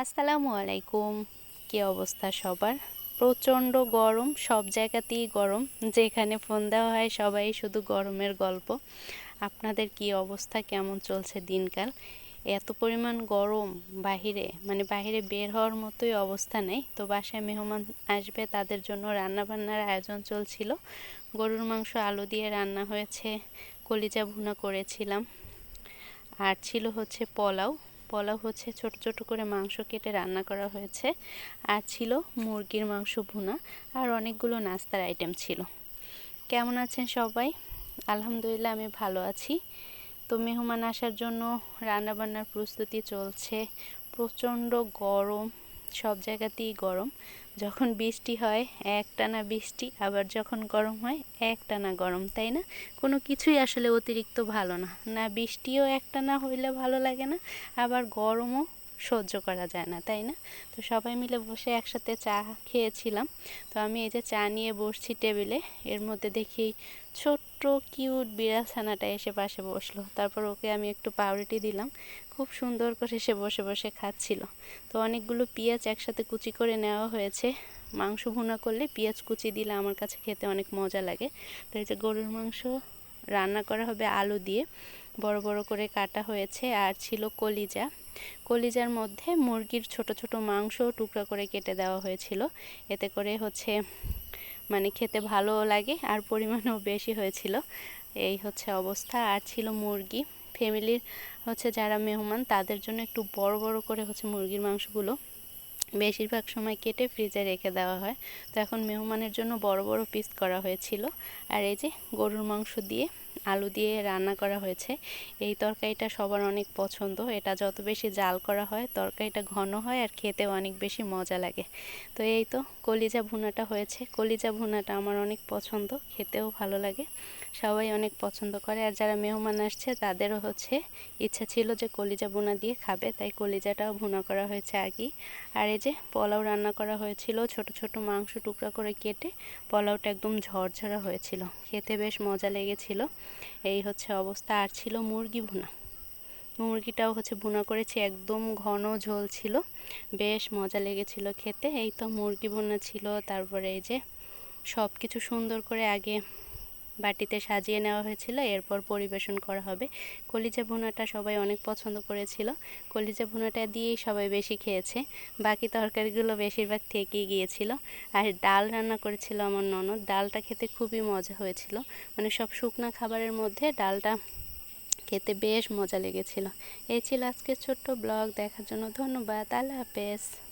আসসালামু আলাইকুম। কী অবস্থা সবার? প্রচণ্ড গরম, সব জায়গাতেই গরম। যেখানে ফোন দেওয়া হয় সবাই শুধু গরমের গল্প। আপনাদের কি অবস্থা? কেমন চলছে দিনকাল? এত পরিমাণ গরম বাহিরে মানে বাহিরে বের হওয়ার মতোই অবস্থা নেই। তো বাসায় মেহমান আসবে, তাদের জন্য রান্নাবান্নার আয়োজন চলছিল। গরুর মাংস, আলু দিয়ে রান্না হয়েছে, কলিজা ভুনা করেছিলাম। আর ছিল হচ্ছে পোলাও। পোলাও হচ্ছে ছোট ছোট করে মাংস কেটে রান্না করা হয়েছে। আর ছিল মুরগির মাংস ভুনা আর অনেকগুলো নাস্তার আইটেম ছিল। কেমন আছেন সবাই? আলহামদুলিল্লাহ আমি ভালো আছি। তো মেহমান আসার জন্য রান্নাবান্নার প্রস্তুতি চলছে। প্রচণ্ড গরম সব জায়গাতেই গরম। যখন বৃষ্টি হয়, একটানা বৃষ্টি, আবার যখন গরম হয়, একটানা গরম, তাই না? কোনো কিছুই আসলে অতিরিক্ত ভালো না। না বৃষ্টিও একটানা হইলে ভালো লাগে না, আবার গরমও সহ্য করা যায় না, তাই না? তো সবাই মিলে বসে একসাথে চা খেয়েছিলাম। তো আমি এই যে চা নিয়ে বসছি টেবিলে, এর মধ্যে দেখি ছোট্ট, কিউট বিড়াছানাটা এসে পাশে বসল। তারপর ওকে আমি একটু পাউরুটি দিলাম। খুব সুন্দর করে সে বসে বসে খাচ্ছিল। তো অনেকগুলো পেঁয়াজ একসাথে কুচি করে নেওয়া হয়েছে। মাংস ভুনা করলে পেঁয়াজ কুচি দিলে আমার কাছে খেতে অনেক মজা লাগে। তো এই যে গরুর মাংস রান্না করা হবে আলু দিয়ে। বড় বড় করে কাটা হয়েছে আর ছিল কলিজা। কলিজার মধ্যে মুরগির ছোট ছোট মাংস টুকরা করে কেটে দেওয়া হয়েছিল। এতে করে হচ্ছে মানে খেতে ভালোও লাগে আর পরিমাণও বেশি হয়েছিল। এই হচ্ছে অবস্থা। আর ছিল মুরগি। ফ্যামিলির হচ্ছে যারা মেহমান, তাদের জন্য একটু বড় বড় করে হচ্ছে মুরগির মাংসগুলো বেশিরভাগ সময় কেটে ফ্রিজে রেখে দেওয়া হয়। তো এখন মেহমানের জন্য বড় বড় পিস করা হয়েছিল। আর এই যে গরুর মাংস দিয়ে আলু দিয়ে রান্না করা হয়েছে। এই তরকারিটা সবার অনেক পছন্দ। এটা যত বেশি জাল করা হয়, তরকারিটা ঘন হয় আর খেতেও অনেক বেশি মজা লাগে। তো এই তো কলিজা ভুনাটা হয়েছে। কলিজা ভুনাটা আমার অনেক পছন্দ, খেতেও ভালো লাগে। সবাই অনেক পছন্দ করে আর যারা মেহমান আসছে, তাদেরও হচ্ছে ইচ্ছা ছিল যে কলিজা ভুনা দিয়ে খাবে। তাই কলিজাটাও ভুনা করা হয়েছে আগেই। আর এই যে পোলাও রান্না করা হয়েছিল, ছোট ছোট মাংস টুকরা করে কেটে পোলাওটা একদম ঝরঝরা হয়েছিল। খেতে বেশ মজা লেগেছিল। এই হচ্ছে অবস্থা। আর ছিল মুরগি ভুনা। মুরগিটাও হচ্ছে ভুনা করেছি, একদম ঘন ঝোল ছিল। বেশ মজা লেগেছিল খেতে। এই তো মুরগি ভুনা ছিল। তারপরে এই যে সব কিছু সুন্দর করে আগে বাটিতে সাজিয়ে নেওয়া হয়েছিল, এরপর পরিবেশন করা হবে। কলিজা ভুনাটা সবাই অনেক পছন্দ করেছিল। কলিজা ভুনাটা দিয়েই সবাই বেশি খেয়েছে। বাকি তরকারিগুলো বেশিরভাগ থেকেই গিয়েছিল। আর ডাল রান্না করেছিল আমার ননদ। ডালটা খেতে খুবই মজা হয়েছিল। মানে সব শুকনা খাবারের মধ্যে ডালটা খেতে বেশ মজা লেগেছিল। এই ছিল আজকের ছোট্ট ব্লগ। দেখার জন্য ধন্যবাদ। আল্লাহ হাফেজ।